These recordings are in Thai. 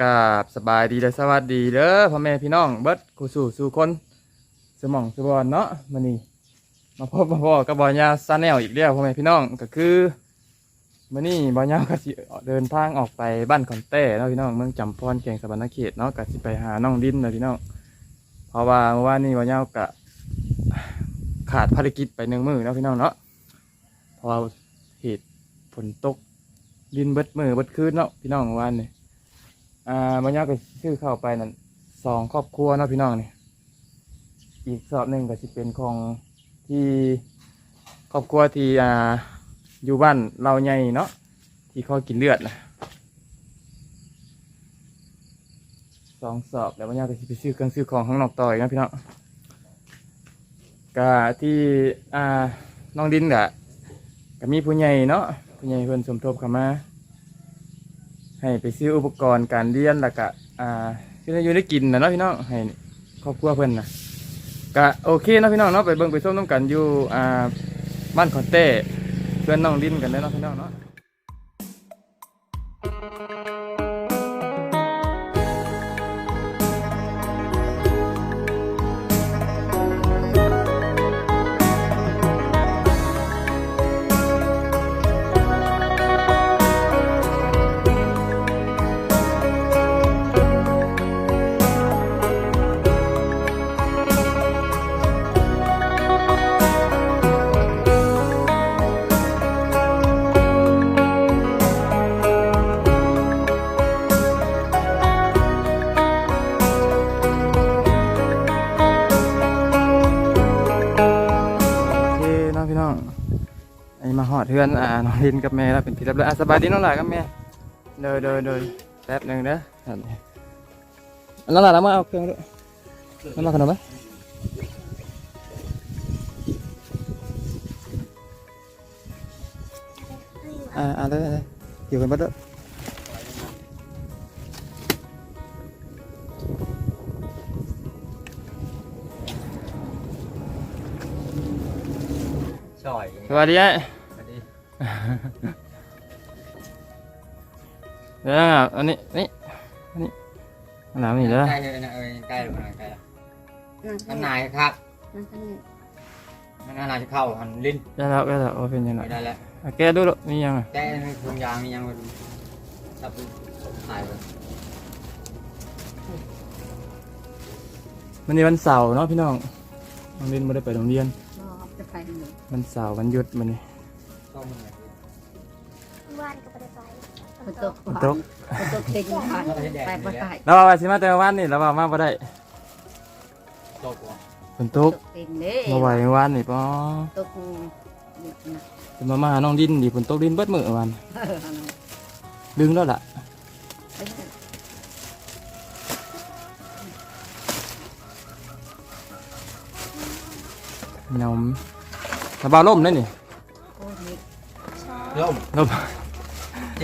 กราบสบายดีและสวัสดีเด้อพ่อแม่พี่น้องเบิดกูสู่สู่คนสมองสบอนเนาะมื้อนี้มาพบมาพอกับบอยาซาแนลอีกแล้วพ่อแม่พี่น้องก็คือมื้อนี้บอยาก็สิเดินทางออกไปบ้านขอนแต้เนาะพี่น้องเมืองจำพรแก่งสะบันนเขตเนาะก็สิไปหาน้องดินเนาะพี่น้องเพราะว่าเมื่อวานนี้บอยาก็ขาดภารกิจไปหนึ่งมือเนาะพี่น้องเนาะเพราะว่าเหตุฝนตกดินเบิดมือเบิดคืนเนาะพี่น้องเมื่อวานนี้ อ่าบางอย่างก็ซื้อเข้าไปนั่นสองครอบครัวเนาะพี่น้องนี่อีกสอบหนึ่งก็จะเป็นของที่ครอบครัวที่อ่าอยู่บ้านเราใหญ่เนาะที่เขากินเลือดนะสองสอบแล้วบางอย่ากไปซื้อเครื่องซื้อของข้างนอกต่อยนะพี่น้องก็ที่อ่าน้องดินกะก็มีผู้ใหญ่เนาะผู้ใหญ่เพิ่นสมทบเข้ามา ให้ไปซื้ออุปกรณ์การเรียนแล้วก็อ่าที่ได้อยู่ได้กินนะเนาะพี่น้องให้ครอบครัวเพื่อนนะก็โอเคเนาะพี่น้องเนาะไปเบิ่งไปส้มน้ำกันอยู่อ่าบ้านขอนเต้เพื่อนน้องดินกันได้เนาะพี่น้องเนาะ พื่อนอ่าน้องดินกับแม่แล้วเป็นที่เรียบร้อยอะสบายดีน้องหลายกับแม่เดินเดินเดินแป๊บหนึ่งเด้อครับน้องหลายแล้วมาเอาเครื่องด้วยน้องหลายขนมไหมอ่าอ่าเลยเลยอยู่กันบัดเด้อช่อยสวัสดีไอ้ เดี๋ยวนะครับอันนี้นี่อันนี้อันไหนนี่เด้อใกล้เลยนะเอ้ยใกล้แล้วนะใกล้แล้วนั่งอันนายครับนั่งข้างนี้มันอันนายจะเข้าหันลิ้นได้แล้วได้แล้วโอเป็นยังไงไม่ได้แล้วอะแกดูดูมียังอะแต่ในถุงยางมียังมันจับถ่ายไปมันนี่วันเสาร์เนาะพี่น้องน้องเรียนไม่ได้ไปโรงเรียนรอจะไปหนึ่งวันเสาร์วันหยุดมันนี่ ฝนตกฝนตก ฝนตกเต็งผ่านไปบ่ได้เราว่าว่าสิมาแต่วันนี่เราว่ามาบ่ได้ตกวะฝนตกเต็งเด้มาไหวเมื่อวันนี่ป้อตกเด็กนะจะมามาหาน้องดินดิฝนตกดินเบิดมื้อวันเออเอาหน่อยดึงแล้วล่ะไปเถอะยอมระบาล่มได้นี่โอ้ยนี่ล่มล่ม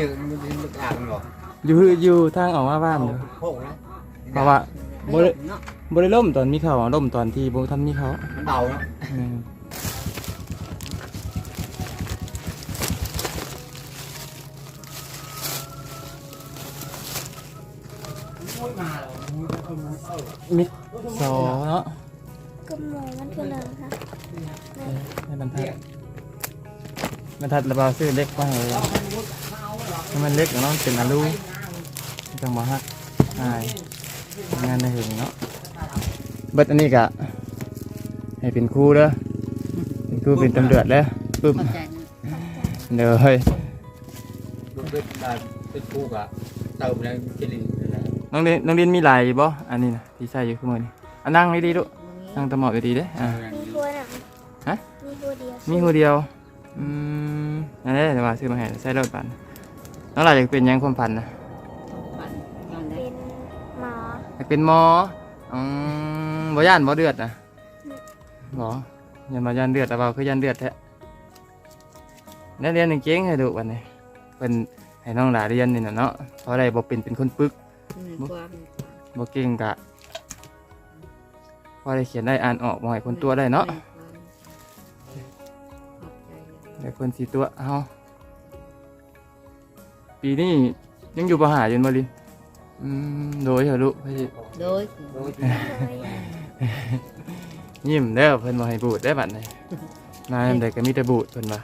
เจอมันเป็นลูกอ่างมันหรออยู่อยู่ทางออกมาบ้านเด้อโผล่นะเพราะว่าบ่ได้เนาะบ่ได้ล่มตอนมีเขาวล่มตอนที่บ่ทันมีเขาวมันเบาเนาะอืมมุ้ยมาแล้วมุ้ยก็มุ้ยเออมิดสอเนาะก็มองมันคือหนึ่งค่ะให้บรรทัดบรรทัดระบาซื้อเล็กมาให้ให้มั นเล็กเนาะเป็นอลูจังบ่ฮักใช่งานในหึงเนาะเบิดอันนี้กะให้เป็นครูเด้อเป็นครูเป็นตำรวจเด้อปึ้มเข้าใจนะเด้อเฮ้ยลูกเป็นได้เป็นคู่กับเติมแล้วกินลิ้นเลยนะน้องเรียนน้องเรียนมีหลายบ่อันนี้นะที่ใส่อยู่คือมื้อนี้อันนั่งดีๆลูกนั่งตะหมอบดีๆเด้ออ่ามีหัวหนังฮะมีหัวเดียวมีหูเดียวอืมอันนี้แต่ว่าซื้อมาให้ใส่รถปัน น้องหลายอยากเป็นหยังความพันนะฝันนอนได้เป็นหมออยากเป็นหมออืมบ่ย่านบ่เดือดนะบ่ยันบ่ย่านเดือดแต่ว่าคือยันเดือดแท้นักเรียนหนึ่งเก่งให้ดูวันนี้เป็นให้น้องหลาเรียนนี่น่ะเนาะเพราะได้บ่เป็นเป็นคนปึกมีความบ่เก่งกะพอได้เขียนได้อ่านออกบ่ให้คนตัวได้เนาะขอบใจได้คนสีตัวเฮา ปีนี้ยังอยู่บ่หาอยู่บ่ลินยอืมโดยเหรอลูกให้โดยโดยเลยยิ้มเด้อเพิ่นบ่ให้บูดได้บัดนี้ นายอันใดก็มีแต่บูดเพิ่นว่า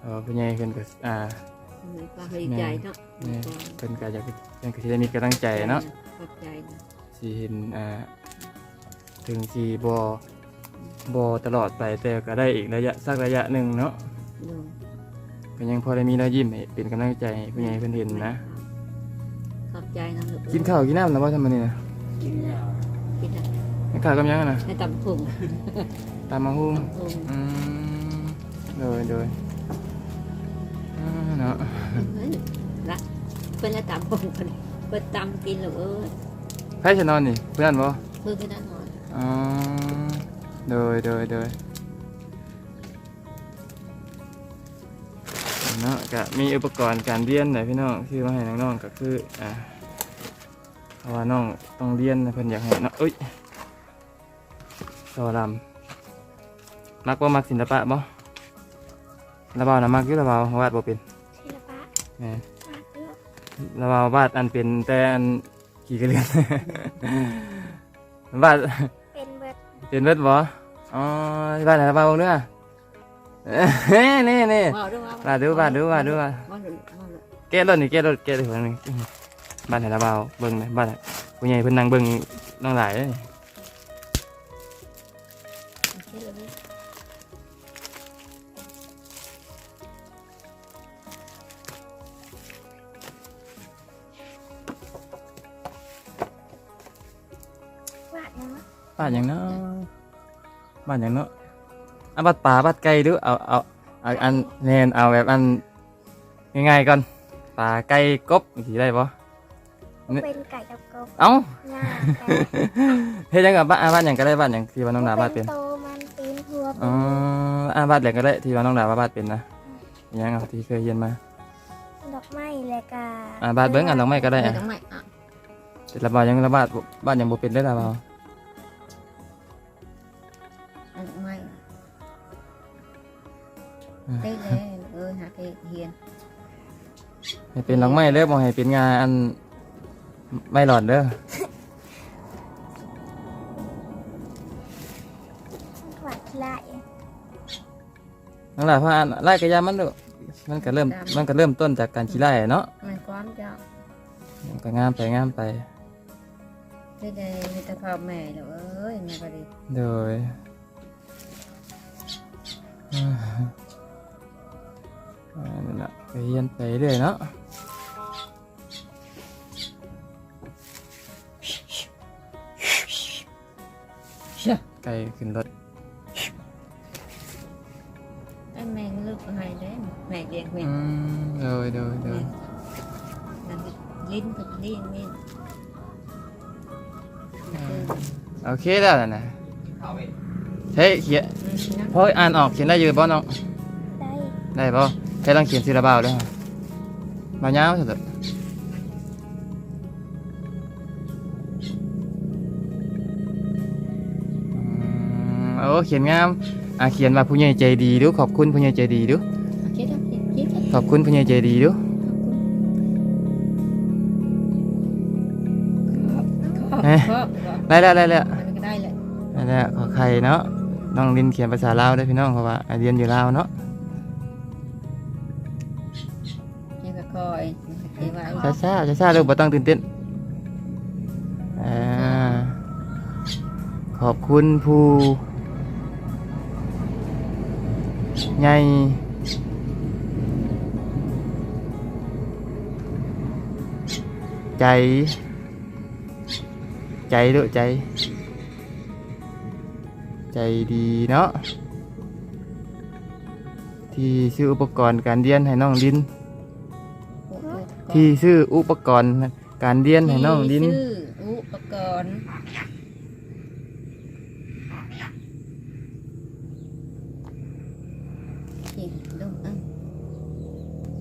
เออผู้ใหญ่เพิ่นก็อ่ามีความดีใจเนาะแม่ เพิ่นก็อยากให้เพิ่นก็สิได้มีกำลังใจเนาะขอบใจนะสิเห็นอ่าถึงสิบ่บ่ตลอดไปแต่ก็ได้อีกระยะสักระยะหนึงเนาะ โดย ก็ยังพอได้มีรอยยิ้มให้เป็นกำลังใจให้ผู้ใหญ่เพิ่นเห็นนะ ขอบใจนะลูกกินข้าวกินน้ำแล้วบ่ทำมื้อนี้นะกินแล้วกินอะไรกินข้าวกับหยังอะนะให้ตำผงตามมาฮู้ตำผงอืมโดยโดยอ่าเนาะเฮ้ยละเป็นละตำผงคนเปิดตำกินลูกเอ้ยไผจะนอนนี่เพื่อนบ่เพื่อกันนั่นหน่อยอ๋อโดยโดยโดย เนาะก็มีอุปกรณ์การเรียนหน่อยพี่น้องคือมาให้น้องๆก็คืออ่าเพราะว่าน้องต้องเรียนนะเพิ่นอยากให้เนาะเอ้ยต่อลำมักบ่มักศิลปะบ่ระบาวนะมักอยู่ระบาววาดบ่เป็นศิลปะแหม่วาดเลือกระบาววาดอันเป็นแต่อันขี่กระเรียน วาดเป็นเบิดเป็นเบิดบ่อ๋อบ้านไหนบ้านบงเนื้อเฮ้ นี่นี่ว้าวด้วยว่าดูว่าดูว่าดูว่าว้าวดูว้าวดูแก้รถนี่แก้รถแก้รถคนนึงบ้านไหนบ้านเบิ่งเลยบ้านไหนผู้ใหญ่เพิ่นนั่งเบิ่งน้องหลายเลยโอเคเลยวาดเนาะบ้านหยังเนาะบ้านหยังเนาะ เอาบ้านป่าบ้านไก่ดูเอาเอาเอาอันแน่นเอาแบบอันง่ายๆก่อนป่าไก่กบสิได้บ่เป็นไก่กับกบเอ้าหน้าไก่เฮ็ดหยังกับบ้านอ่าบ้านหยังก็ได้บ้านหยังที่ว่าน้องดาบ้านเป็นโตมันเป็นหัวอ๋ออ่าบ้านเหลืองก็ได้ที่ว่าน้องดาว่าบ้านเป็นนะอิหยังเอาที่เคยเรียนมาดอกไม้และกาอ่าบ้านเบิ้งอ่านลองไม่ก็ได้ไม่อะต้องไม่อะแต่ละบ้านยังละบ้านบ้านยังบ่เป็นได้ละบ้ เต้เลยเออหาเต้เฮียนให้เป็นลองไม่เด้อบ่ให้เป็นงานอันไม่หลอดเด้อวาดลายนั่นแหละเพราะอันไล่กระยามันเด้อมันก็เริ่มมันก็เริ่มต้นจากการขี้ไล่เนาะไม่ความเจ้ามันก็งามไปงามไปเต้เลยมีแต่พ่อแม่ลูกเอ้ยแม่ก็ดีโดยอ่าอ่า นั่นแหละไปเรียนไปเรื่อยเนาะไกลขึ้นรถไอ้แม่ลูกให้ได้แม่เลี้ยงแม่อืมโดยโดยโดยนั่นลิ้นกับลิ้นนี่โอเคแล้วนะนะเฮ้ยเขียนพออ่านออกเขียนได้อยู่บ่น้องได้ได้บ่ แค่ลองเขียนซีลาบาวด้วยบาวยาวสุดโอ้เขียนงามอะเขียนว่าผู้ใหญ่ใจดีดูขอบคุณผู้ใหญ่ใจดีดูคิดแล้วคิดคิดขอบคุณผู้ใหญ่ใจดีดูเอ๊ะได้แล้วได้แล้วมันก็ได้เลยได้แล้วขอใครเนาะน้องลินเขียนภาษาลาวได้อพี่น้องเพราะว่าเรียนอยู่ลาวเนาะ ช้าช้าช้าช้าๆลูกบ่ต้องตื่นเต้นอ่าขอบคุณผู้ใหญ่ใจ ใจด้วยใจ ใจดีเนาะที่ซื้ออุปกรณ์การเรียนให้น้องลิน ที่ซื้ออุปกรณ์การเรียนให้น้องลิน ที่ซื้ออุปกรณ์ที่ดูอะ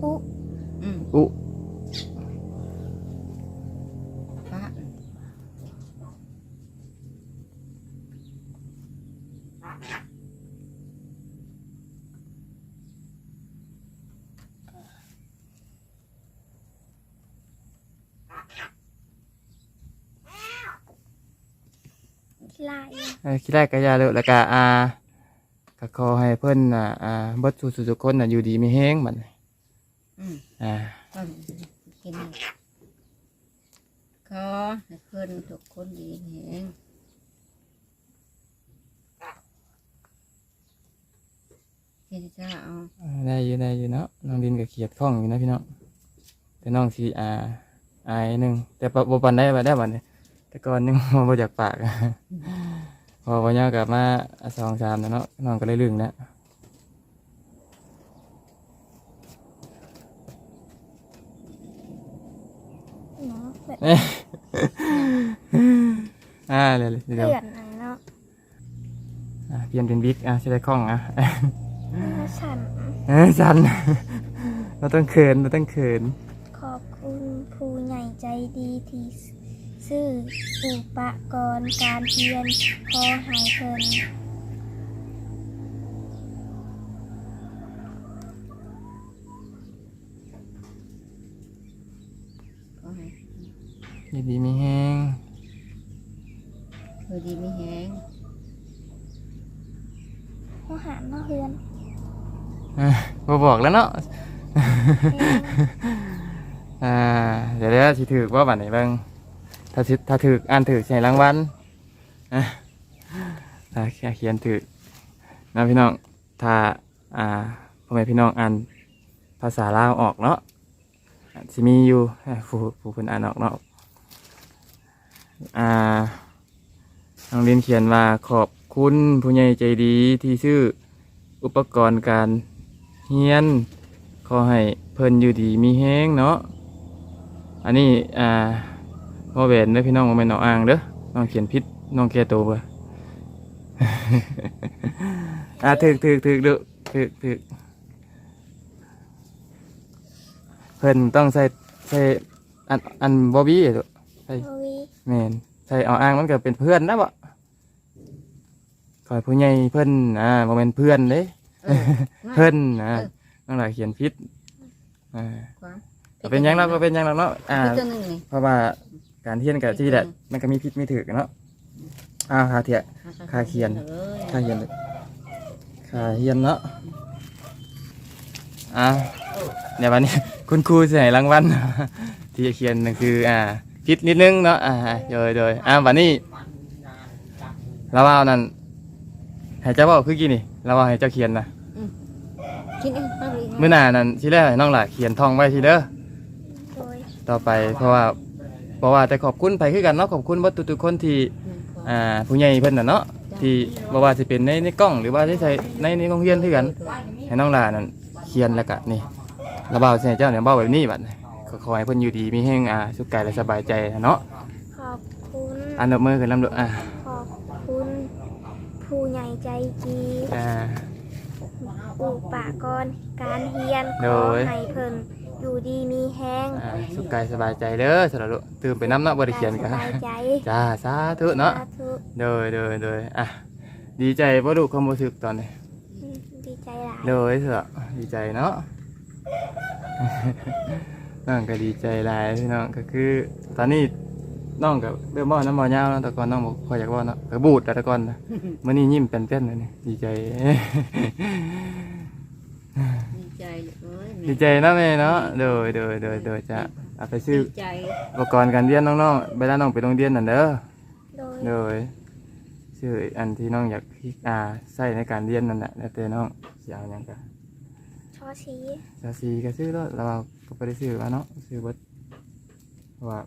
อุอืมอุป้า ขี้ลายเอ่อคิดได้ก็อย่าเลยแล้วก็อ่าก็ขอให้เพิ่นน่ะอ่าเบิดสู่ทุกคนน่ะอยู่ดีมีแฮงบัดนี้อืมอ่าก็กินขอให้เพิ่นทุกคนดีแหงกินจ้าเอาได้อยู่ได้อยู่เนาะน้องดินก็เขียดข้องอยู่นะพี่น้องแต่น้องสิอ่าอายหนึงแต่บ่บ่ปานได้บ่ได้บัดนี้ แต่ก่อนยังบ่อยากปากพอบ่ยาวกลับมาสองสามแล้วเนาะน้องก็เลยลึงแล้วเนาะแบบเอ๊ะอ่าเลยเลยเดี๋ยวเพื่อนนะเนาะอะเปลี่ยนเป็นบิ๊กอะใช้ได้คล่องอะแล้วฉันเอ้ยจันเราต้องเขินเราต้องเขิน ขอบคุณผู้ใหญ่ใจดีที่ ซื้ออุปกรณ์การเรียนขอให้เพิ่นขอให้ดีดีมีแห้งเพื่อดีไม่แห้งผู้หารเนาะเพื่อนอะบอบอกแล้วเนาะอ่าเดี๋ยวเดี๋ยวสิถือว่าบัตรไหนบ้าง ถ้าสิถ้าถืออ่านถือใส่รางวัลอะถ้าแค่เขียนถือนะพี่น้องถ้าอ่าพ่อแม่พี่น้องอ่านภาษาลาวออกเนาะอะสิมีอยู่ผู้ผู้เพิ่นอ่านออกเนาะอ่าน้องเรียนเขียนว่าขอบคุณผู้ใหญ่ใจดีที่ซื้ออุปกรณ์การเฮียนขอให้เพิ่นอยู่ดีมีแห้งเนาะอันนี้อ่า พ่อแหวนเด้อพี่น้องบ่แม่นน้องอ่างเด้อน้องเขียนผิดน้องแก่โตเบ่อ่าถึกถึกถึกเด้อถึกถึกเพิ่นต้องใส่ใส่อันอันบอบบี้เด้อใส่โอวีแม่นใส่เอาอ้างมันก็เป็นเพื่อนนะบ่ขอยผู้ใหญ่เพิ่นอ่าบ่แม่นเพื่อนเด้เออเพิ่นอ่าน้องหลายเขียนผิดอ่าความก็เป็นหยังแล้วก็เป็นหยังแล้วเนาะอ่าผิดตัวหนึ่งนี่เพราะว่า การเทียนกับที่แหละมันก็มีผิดมีถูกเนาะอ่าคาเทียค่าเขียนเลยคาเทียนเลยคาเทียนเนาะอ่าเดี๋ยววันนี้คุณครูจะให้รางวัลที่จะเขียนหนังสืออ่าผิดนิดนึงเนาะอ่าโดยโดยอ่าวันนี้เราว่านั่นให้เจ้าบอกคือกี่นี่เราว่าให้เจ้าเขียนนะคิดเองเอาเลยเมื่อหน้านั้นทีแรกให้น้องหล่ะเขียนท่องไว้ทีเด้อโดยต่อไปเพราะว่า เพราะว่าแต่ขอบคุณไปคือกันเนาะขอบคุณวัตถุกคนที่อ่าผู้ใหญ่เพิ่นน่ะเนาะที่บ่ว่าสิเป็นในในกล้องหรือว่าที่ใส่ในในโรงเรียนคือกันให้น้องหลานั่นเขียนแล้วก็นี่ระบายใส่เจ้าเนี่ยเบาแบบนี้บัดนี้ขอขอให้เพิ่นอยู่ดีมีแห้งอ่าสุขกายและสบายใจเนาะขอบคุณอันดับมือขึ้นลำดับอ่าขอบคุณ ผู้ใหญ่ใจดีอ่า อุปกรณ์การเรียนขโดอย ให้เพิ่น อยู่ดีมีแห้งอ่าสุขกายสบายใจเด้อสำหรับลูกตื่นไปน้ำเนาะบ่ได้เขียนสกันบายใจจ้าสาธุเนาะสาธุโดยโดยโดยอะดีใจบ่ลูกความรู้สึกตอนนี้อืมดีใจหลายโดยเถอะดีใจเนาะ น้องก็ดีใจหลายพี่น้องก็คือ ตอนนี้น้องก็เริ่มบ่น้ำบ่ยาวแล้วแต่ก่อนน้องบ่ค่อยอยากบ่เนาะก็บูดแล้วแต่ก่อนนะมื้อนี้ยิ้มเป็นๆเลยนี่ดีใจ ดีใจเอ้ย ดีใจเนาะแม่เนาะโดยโดยโดยโดยจะเอาไปซื้อดีใจอุปกรณ์การเรียนน้องๆเวลาน้องไปโรงเรียนนั่นเด้อโดยโดยซื้ออันที่น้องอยากอ่าใช้ในการเรียนนั่นแหละแล้วแต่น้องสิเอาหยังก็ชอชีซาซีก็ซื้อแล้วเราก็ไปได้ซื้อมาเนาะซื้อเบิดเพราะว่า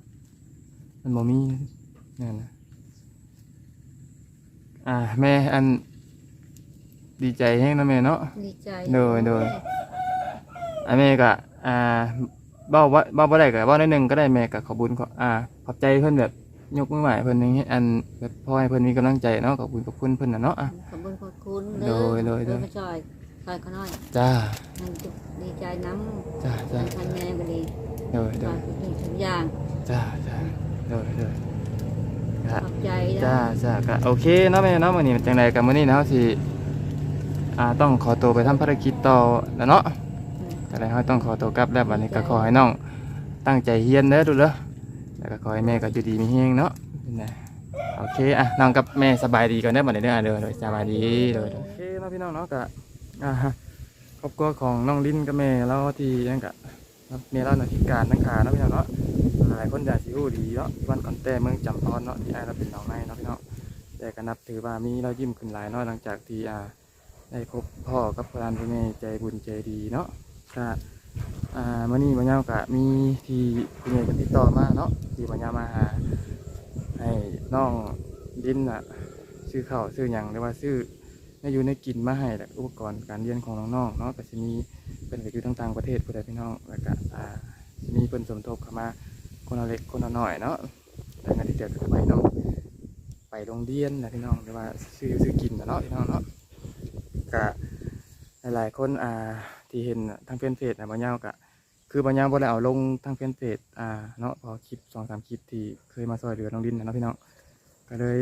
มันบ่มีนั่นนะอ่าแม่อันดีใจแห้งนะแม่เนาะ ดีใจ โดยโดย อันแม่ก็อ่าเบ้าว่าเบ้าบ่ได้ก็เบ้าได้หนึ่งก็ได้แม่ก็ขอบุญขออ่าขอบใจเพิ่นแบบยกมือไหว้เพิ่นอย่างเงี้ยอันแบบพอให้เพิ่นมีกำลังใจเนาะขอบคุณขอบคุณเพิ่นน่ะเนาะอะ ขอบคุณขอบคุณโดยโดยโดยมาช่วยช่วยเขาหน่อยจ้ามันจะดีใจน้จ้าำจ้าทันแม่ก็ดีโดยโดช่วยยทุกสิ่งทุกอย่างจ้าจ้าโดยโดยคขรับ อบใจจ้าจ้าก็โอเคเนาะแม่เนาะมื้อนี้มันจังไดกันมื้อนี้เนาะสิอ่าต้องขอตัวไปทำภารกิจต่อแล้วเนาะ ก็ได้เฮาต้องขอตัวกลับแล้วบัดนี้ก็ขอให้น้องตั้งใจเรียนเด้อดูเด้อแล้วก็ขอให้แม่ก็อยู่ดีมีแฮงเนาะนไงไปโอเคอะน้องกับแม่สบายดีกันเด้อบัดนี้เด้อเด้อเด้อสบายดีเด้อโอเคเนาะพี่น้องเนาะก็อ่าครอบครัวของน้องลิ้นกับแม่เราที่นั่นก็เมียเราหน้าที่การนังขาเนาะพี่น้องเนาะหลายคนอยากสิรู้ดีเนาะวันก่อนแต่เมืองจำพรเนาะที่ไอ้เราเป็นน้องในเนาะพี่น้องแต่ก็นับถือว่ามีเรายิ้มขึ้นหลายเนาะหลังจากที่อ่าได้พบพ่อกับพรานพ่อแม่ใจบุญใจดีเนาะ ก็อ่ามื่อนี้มาเนาก็มีที่คุณยายกันติดต่อมาเนาะที่มาเนามาหาให้น้องดินอะซื้อข้าวซื้อหยังหรือว่าซื้อในอยู่ในกินมาให้แหละอุปกรณ์การเรียนของน้องๆเนาะก็จะมีเป็นไปอยู่ต่างๆประเทศผู้ใดพี่น้องแล้วก็อ่ามีเพิ่นสมทบเข้ามาคนละเล็กคนละน้อยเนาะแต่งินที่เดือก็ไปน้องไปโรงเรียนนะพี่น้องหรือว่าซื้อซื้อกินนะเนาะพี่น้องเนาะก็หลายๆคนอ่า ที่เห็นทางเฟซเฟซนะบางอย่างก็คือบางอย่างบ่ได้เอาลงทางเฟซเพจอ่าเนาะพอคลิปสองสามคลิปที่เคยมาซอยเหลือน้องดินนะเนาะพี่น้องก็เลย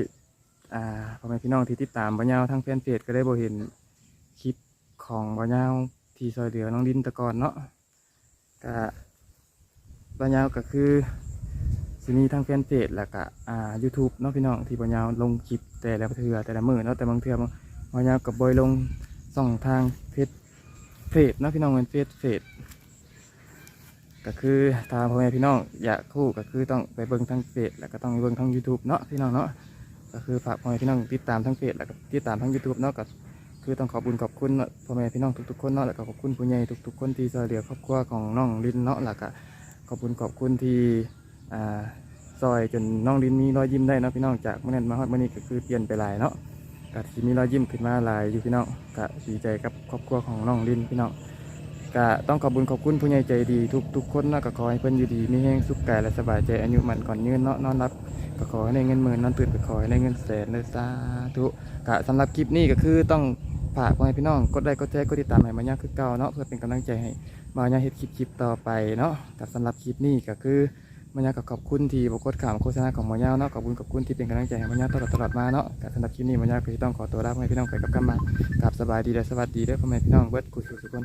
อ่าพ่อแม่พี่น้องที่ติดตามบางอย่างทางแฟนเพจก็ได้บ่เห็นคลิปของบางอย่างที่ซอยเหลือน้องดินแตะกอนเนาะก็บางอย่างก็คือสิมีทางแฟนเพจแล้วก็อ่า YouTube เนาะพี่น้องที่บางอย่างลงคลิปแต่ละเทื่อแต่ละมื้อเนาะแต่บางเทื่อบางอย่างก็บ่อยลงส่องทางเพจ เพจเนาะพี่น้องเป็นเฟซเพจก็คือทางพ่อแม่พี่น้องอยากคู่ก็คือต้องไปเบิ่งทั้งเฟซแล้วก็ต้องเบิ่งทั้ง YouTube เนาะพี่น้องเนาะก็คือฝากพ่อแม่พี่น้องติดตามทั้งเฟซแล้วก็ติดตามทั้ง YouTube เนาะก็คือต้องขอบคุญขอบคุณพ่อแม่พี่น้องทุกๆคนเนาะแล้วก็ขอบคุณผู้ใหญ่ทุกๆคนที่ช่วยเหลือครอบครัวของน้องลินเนาะแล้วก็ขอบคุณขอบคุณที่อ่าซอยจนน้องลินมีรอยยิ้มได้เนาะพี่น้องจากเมื่อนั้นมาฮอดมื่อนี้ก็คือเปลี่ยนไปหลายเนาะ ก็ที่มีรอยยิ้มขึ้นมาหลายอยู่พี่น้องก็ดีใจกับครอบครัวของน้องลินพี่น้องก็ต้องขอบคุญขอบคุณผู้ใหญ่ใจดีทุกทุกคนเนาะก็ขอให้เพิ่อนอยู่ดีมีแห้งสุขกายและสบายใจอายุมันก่อนยืนเนาะนอนรับก็ขอให้ได้เงินหมื่นนอนตื่นก็ขอให้ได้เงินแสนเลยสาธุก็สำหรับคลิปนี้ก็คือต้องฝากพ่อให้พี่น้องกดไลค์กดแชร์กดติดตามให้มาย่าคือเก่าเนาะเพื่อเป็นกำลังใจให้มาย่าเฮ็ดคลิปคลิปต่อไปเนาะแต่สำหรับคลิปนี้ก็คือ มายาก็ขอบคุณที่บกดข่าวโฆษณาของมายาเนาะขอบคุณขอบคุณที่เป็นกำลังใจให้มายาตลอดตลอดมาเนาะก็สำหรับคลิปนี้มาย่าก็ต้องขอตัวลาไปพี่น้องไปกับกันมากับสบายดีและสวัสดีด้วยพ่อแม่พี่น้องเบิดกุศลทุกคน